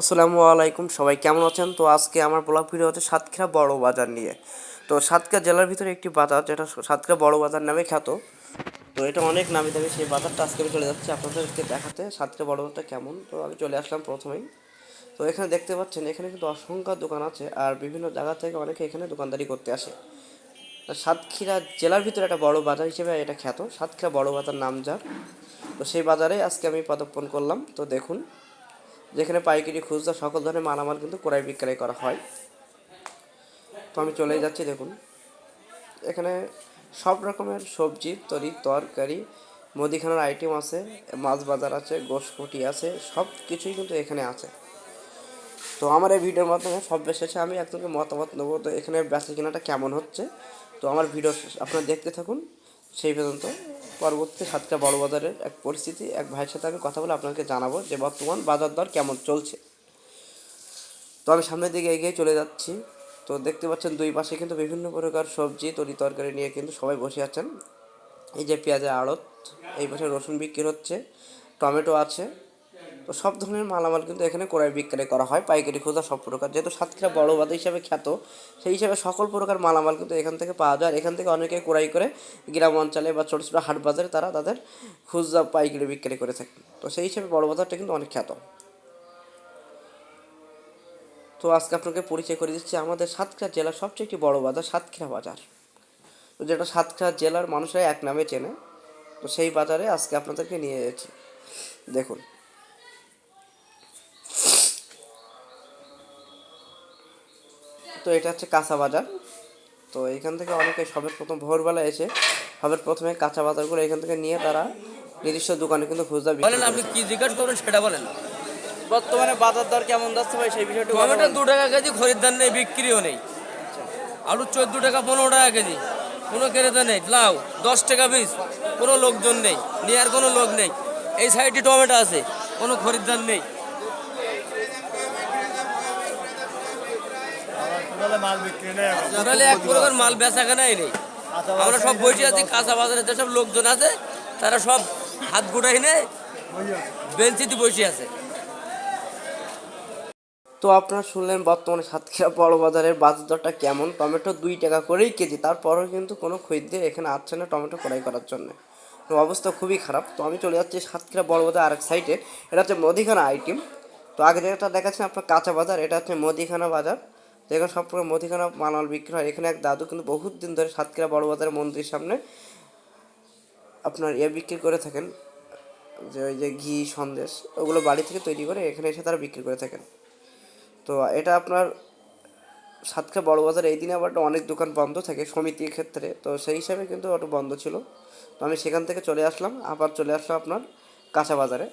আসসালামু আলাইকুম, সবাই কেমন আছেন? তো আজকে আমার ব্লগ ভিডিও হচ্ছে সাতক্ষীরা বড় বাজার নিয়ে। তো সাতক্ষীরা জেলার ভিতরে একটি বাজার, যেটা সাতক্ষীরা বড় বাজার নামে খ্যাত। তো এটা অনেক নামি দামি, সেই বাজারটা আজকে আমি চলে যাচ্ছি আপনাদেরকে দেখাতে, সাতক্ষীরা বড় বাজারটা কেমন? তো আমি চলে আসলাম প্রথমেই। তো এখানে দেখতে পাচ্ছেন, এখানে কিন্তু অসংখ্য দোকান আছে, আর বিভিন্ন জায়গা থেকে অনেকে এখানে দোকানদারি করতে আসে। সাতক্ষীরা জেলার ভিতরে একটা বড় বাজার হিসেবে এটা খ্যাত, সাতক্ষীরা বড় বাজার নাম যার। তো সেই বাজারে আজকে আমি পদার্পণ করলাম, তো দেখুন। যেখানে পাইকারি, খুচরা সকল ধরনের মালামাল কিন্তু ক্রয় বিক্রয় করা হয়। তো আমি চলে যাচ্ছি, দেখুন। এখানে সব রকমের সবজি, তরি, তরকারি, মুদিখানার আইটেম আছে, মাছ বাজার আছে গোশপটি আছে, সব কিছুই কিন্তু এখানে আছে। তো আমার এই ভিডিওর মাধ্যমে সব শেষে আমি একজনকে মতামত নেব তো এখানে বেচা কেনাটা কেমন হচ্ছে। তো আমার ভিডিও আপনারা দেখতে থাকুন, সেই পর্যন্ত পরবর্তী সাতটা বড় বাজারের এক পরিস্থিতি, এক ভাইয়ের সাথে আমি কথা বলে আপনাকে জানাব যে বর্তমান বাজার দর কেমন চলছে। তো আমি সামনের দিকে এগিয়ে চলে যাচ্ছি। তো দেখতে পাচ্ছেন দুই পাশে কিন্তু বিভিন্ন প্রকার সবজি, তরি তরকারি নিয়ে কিন্তু সবাই বসে আছেন। এই যে পেঁয়াজের আড়ত, এই পাশে রসুন বিক্রি হচ্ছে, টমেটো আছে তো সব ধরনের মালামাল কিন্তু এখানে ক্রয় বিক্রয় করা হয়, পাইকারি খুচরা সব প্রকার। যেহেতু সাতক্ষীরা বড় বাজার হিসাবে খ্যাত, সেই হিসাবে সকল প্রকার মালামাল কিন্তু এখান থেকে পাওয়া যায়। আর এখান থেকে অনেকে ক্রয় করে গ্রাম অঞ্চলে বা ছোটো ছোটো হাট বাজারে তারা তাদের খুচরা পাইকারি বিক্রি করে থাকে। তো সেই হিসাবে বড় বাজারটা কিন্তু অনেক খ্যাত। তো আজকে আপনাকে পরিচয় করে দিচ্ছি আমাদের সাতক্ষীরা জেলার সবচেয়ে একটি বড় বাজার, সাতক্ষীরা বাজার। তো যেটা সাতক্ষীরা জেলার মানুষরা এক নামে চেনে। তো সেই বাজারে আজকে আপনাদেরকে নিয়ে যাচ্ছি। দেখুন তো এটা হচ্ছে কাঁচা বাজার। তো এখান থেকে অনেকে সবের প্রথম ভোরবেলা এসে সবের প্রথমে কাঁচা বাজারগুলো এখান থেকে নিয়ে তারা নির্দিষ্ট দোকানে কিন্তু খুচরা বিক্রি বলেন আপনি কি জিজ্ঞাসা করবেন সেটা বলেন। বর্তমানে বাজার দর কেমন যাচ্ছে ভাই সেই বিষয়টি টমেটো দু টাকা কেজি খরিদ্দার নেই বিক্রিও নেই। আলু চোদ্দ টাকা পনেরো টাকা কেজি। কোনো ক্রেতা নেই। লাউ দশ টাকা পিস। কোনো লোকজন নেই। নেওয়ার কোনো লোক নেই। এই সাইডে টমেটো আছে। কোনো খরিদ্দার নেই মাল বিক্রি নেই এখন। টোটালি এক প্রকার মাল বেচা কেনাই নেই আমরা সব বসে আছি কাঁচা বাজারে যেসব লোকজন আছে তারা সব হাত গুটাই নেই বেঞ্চিতে বসে আছে। তো আপনারা শুনলেন বর্তমানে সাতক্ষীরা বড় বাজারের বাজার দরটা কেমন? টমেটো দুই টাকা করেই কেজি তারপরেও কিন্তু কোনো খরিদ্দের এখানে আসছে না টমেটো ক্রয় করার জন্য। তো অবস্থা খুবই খারাপ। তো আমি চলে যাচ্ছি সাতক্ষীরা বড় বাজার আরেক সাইডে এটা হচ্ছে মুদিখানা আইটেম তো আগে যেটা দেখাচ্ছেন আপনার কাঁচা বাজার এটা হচ্ছে মুদিখানা বাজার। যেখানে সব প্রকার মুদিখানা মালামাল বিক্রি হয়। এখানে এক দাদু কিন্তু বহুত দিন ধরে সাতক্ষীরা বড় বাজারের মন্দিরের সামনে আপনার ইয়ে বিক্রি করে থাকেন। যে ওই যে ঘি, সন্দেশ, ওগুলো বাড়ি থেকে তৈরি করে এখানে এসে তারা বিক্রি করে থাকেন। তো এটা আপনার সাতক্ষীরা বড় বাজার, এই দিনে আবার অনেক দোকান বন্ধ থাকে সমিতির ক্ষেত্রে। তো সেই হিসাবে কিন্তু ওটা বন্ধ ছিল। তো আমি সেখান থেকে চলে আসলাম, আবার চলে আসলাম আপনার কাঁচা বাজারে।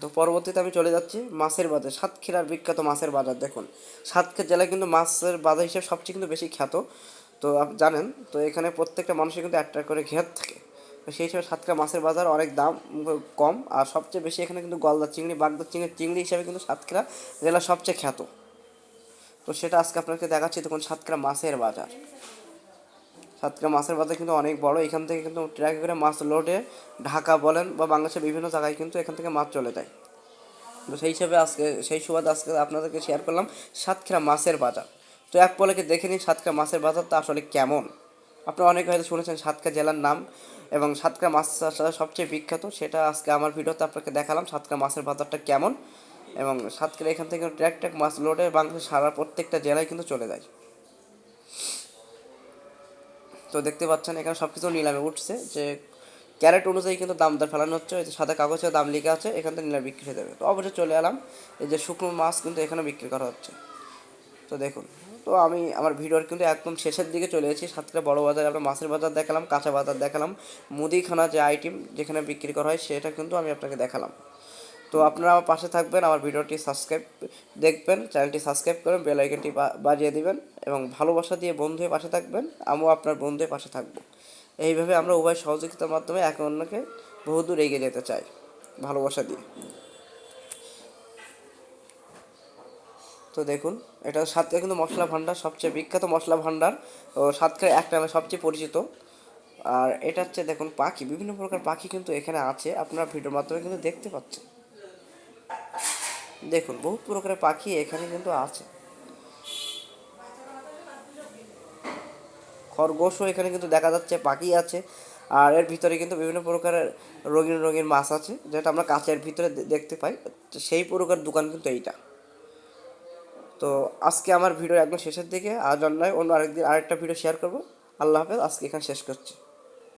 তো পরবর্তীতে আমি চলে যাচ্ছি মাছের বাজার, সাতক্ষীরার বিখ্যাত মাছের বাজার। দেখুন, সাতক্ষীরা জেলায় কিন্তু মাছের বাজার হিসেবে সবচেয়ে কিন্তু বেশি খ্যাত। তো আপনি জানেন, তো এখানে প্রত্যেকটা মানুষের কিন্তু একটা করে ঘের থাকে। তো সেই হিসাবে সাতক্ষীরা মাছের বাজার অনেক দাম কম, আর সবচেয়ে বেশি এখানে কিন্তু গলদা চিংড়ি, বাগদা চিংড়ি চিংড়ি হিসাবে কিন্তু সাতক্ষীরা জেলা সবচেয়ে খ্যাত। তো সেটা আজকে আপনাকে দেখাচ্ছি তখন সাতক্ষীরা মাছের বাজার। সাতক্ষীরা মাছের বাজার কিন্তু অনেক বড়। এখান থেকে কিন্তু ট্রাকে করে মাছ লোডে ঢাকা বলেন বা বাংলাদেশের বিভিন্ন জায়গায় কিন্তু এখান থেকে মাছ চলে যায়। তো সেই হিসাবে আজকে, সেই সুবাদে আজকে আপনাদেরকে শেয়ার করলাম সাতক্ষীরা মাছের বাজার। তো এক পলকে দেখে নিন সাতক্ষীরা মাছের বাজারটা আসলে কেমন। আপনারা অনেকে হয়তো শুনেছেন সাতক্ষীরা জেলার নাম এবং সাতক্ষীরা মাছ সবচেয়ে বিখ্যাত। সেটা আজকে আমার ভিডিওতে আপনাকে দেখালাম সাতক্ষীরা মাছের বাজারটা কেমন এবং সাতক্ষীরা এখান থেকে ট্র্যাক ট্র্যাক মাছ লোডে বাংলাদেশের সারা প্রত্যেকটা জেলায় কিন্তু চলে যায়। তো দেখতে পাচ্ছেন, এখানে সব কিছু নিলামে উঠছে যে ক্যারেট অনুযায়ী কিন্তু দাম দর ফেলানো হচ্ছে। এই যে সাদা কাগজে দাম লেখা আছে, এখান থেকে নিলামে বিক্রি হয়ে যাবে। তো অবশ্যই চলে এলাম, এই যে শুকনো মাছ কিন্তু এখানে বিক্রি করা হচ্ছে। তো দেখুন, তো আমি আমার ভিডিওর কিন্তু একদম শেষের দিকে চলে এসেছি। সাতটা বড় বাজারে, আমরা মাছের বাজার দেখালাম, কাঁচা বাজার দেখালাম, মুদিখানা যে আইটেম যেখানে বিক্রি করা হয়, সেটা কিন্তু আমি আপনাকে দেখালাম। তো আপনারা আমার পাশে থাকবেন, আমার ভিডিওটি সাবস্ক্রাইব দেখবেন চ্যানেলটি সাবস্ক্রাইব করবেন বেল আইকনটি বা- বাজিয়ে দিবেন এবং ভালোবাসা দিয়ে বন্ধু হয়ে পাশে থাকবেন, আমিও আপনার বন্ধু হয়ে পাশে থাকব। এইভাবে আমরা উভয় সহযোগিতার মাধ্যমে একে অন্যকে বহুদূর এগিয়ে যেতে চাই, ভালোবাসা দিয়ে। তো দেখুন, এটা সাতক্ষীরা কিন্তু মশলা ভাণ্ডার, সবচেয়ে বিখ্যাত মশলা ভাণ্ডার, ও সাতক্ষীরা এক নামে সবচেয়ে পরিচিত। আর এটা হচ্ছে দেখুন পাখি, বিভিন্ন প্রকার পাখি কিন্তু এখানে আছে, আপনারা ভিডিওর মাধ্যমে কিন্তু দেখতে পাচ্ছেন। দেখুন, বহু প্রকারের পাখি এখানে কিন্তু আছে। খরগোশও এখানে কিন্তু দেখা যাচ্ছে পাখি আছে। আর এর ভিতরে কিন্তু বিভিন্ন প্রকারের রঙিন রঙিন মাছ আছে, যেটা আমরা কাঁচের ভিতরে দেখতে পাই। সেই প্রকার দোকান কিন্তু এইটা। তো আজকে আমার ভিডিও একদম শেষের দিকে। আজ অন্যায়, অন্য আরেকদিন আরেকটা ভিডিও শেয়ার করব। আল্লাহ হাফেজ, আজকে এখানে শেষ করছি।